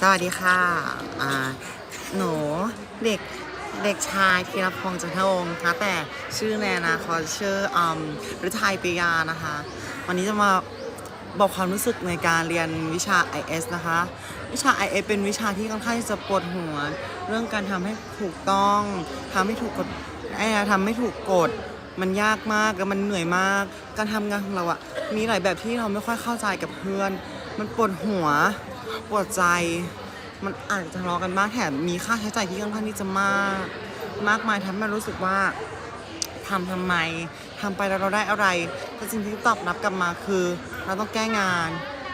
สวัสดีค่ะหนูเด็กเด็กชายธีรพงษ์จันทวงศ์นะคะแต่ชื่อในอนาคตชื่ออืมฤทัยปิยานะคะ วันนี้จะมาบอกความรู้สึกในการเรียนวิชา IS นะคะ วิชา IS เป็นวิชาที่ค่อนข้างจะปวดหัว เรื่องการทำให้ถูกต้องทำให้ถูกกฎไอ้ทำให้ถูกกฎมันยากมากแล้วมันเหนื่อยมาก การทำงานของเราอะมีหลายแบบที่เราไม่ค่อยเข้าใจกับเพื่อน มันปวดหัว ปวดใจ มันอาจจะทะเลาะกันบ้างแถมมีค่าใช้จ่ายที่ค่อนข้างที่จะมาก มากมายทำให้เรารู้สึกว่าทำทำไมทำไปแล้วเราได้อะไร แต่สิ่งที่ตอบรับกลับมาคือ เราต้องแก้งาน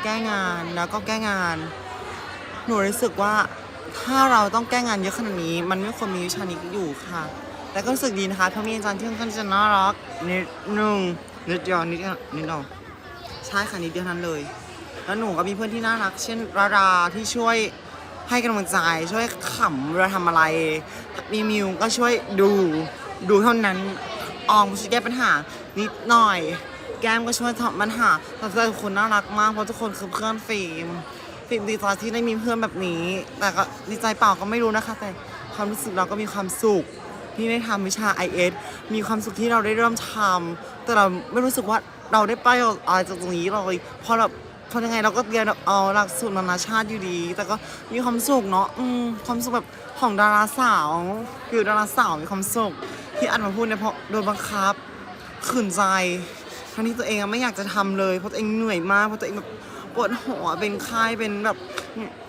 แก้งานแล้วก็แก้งาน หนูรู้สึกว่าถ้าเราต้องแก้งานเยอะขนาดนี้ มันไม่ควรมีวิชานี้อยู่ค่ะ แต่ก็รู้สึกดีนะคะเพราะมีอาจารย์ที่ค่อนข้างจะน่ารักนิดนึงนิดเดียวนิดนิดเดียวใช่ค่ะนิดเดียวนั้นเลย แล้วหนูก็มีเพื่อนที่น่ารัก เช่นราราที่ช่วยให้กำลังใจช่วยขำเวลาทำอะไร มีมิวก็ช่วยดูดูเท่านั้นออมช่วยแก้ปัญหานิดหน่อย แก้มก็ช่วยทำปัญหาแต่ทุกคนน่ารักมากเพราะทุกคนคือเพื่อนฟิล์มฟิล์มดีใจที่ได้มีเพื่อนแบบนี้ แต่ก็ดีใจเปล่าก็ไม่รู้นะคะ แต่ความรู้สึกเราก็มีความสุขที่ได้ทำวิชา IS มีความสุขที่เราได้เริ่มทำแต่เราไม่รู้สึกว่าเราได้ไประโยชน์อะไรจากตรงนี้เลยเพราะเรา เพราะยังไงเราก็เรียนเอาหลักสูตรนานาชาติอยู่ดี แต่ก็มีความสุขเนาะอืมความสุขแบบของดาราสาวคือดาราสาวมีความสุขที่อันมาพูดเนี่ยเพราะโดนบังคับขืนใจทั้งที่ตัวเองไม่อยากจะทำเลยเพราะตัวเองเหนื่อยมากเพราะตัวเองแบบปวดหัวเป็นไข้เป็นแบบ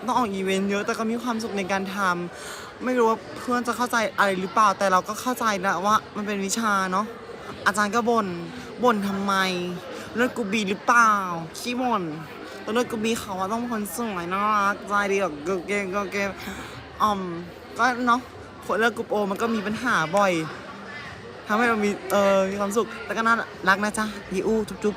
ต้องออกอีเวนต์เยอะแต่ก็มีความสุขในการทำไม่รู้ว่าเพื่อนจะเข้าใจอะไรหรือเปล่าแต่เราก็เข้าใจแล้วว่ามันเป็นวิชาเนาะอาจารย์ก็บน่นบ่นทำไม เลือดกูบีหรือเปล่าขี้บ่นแต่เลือดกูบีเขาว่าต้องเป็นคนสวยน่ารักใจดีแบบเกเกเกเกอ่อมก็เนาะคนเลือดกูโอมันก็มีปัญหาบ่อยทำให้เรามีเออมีความสุขแต่ก็น่ารักนะจ๊ะยีอู้จุ๊บ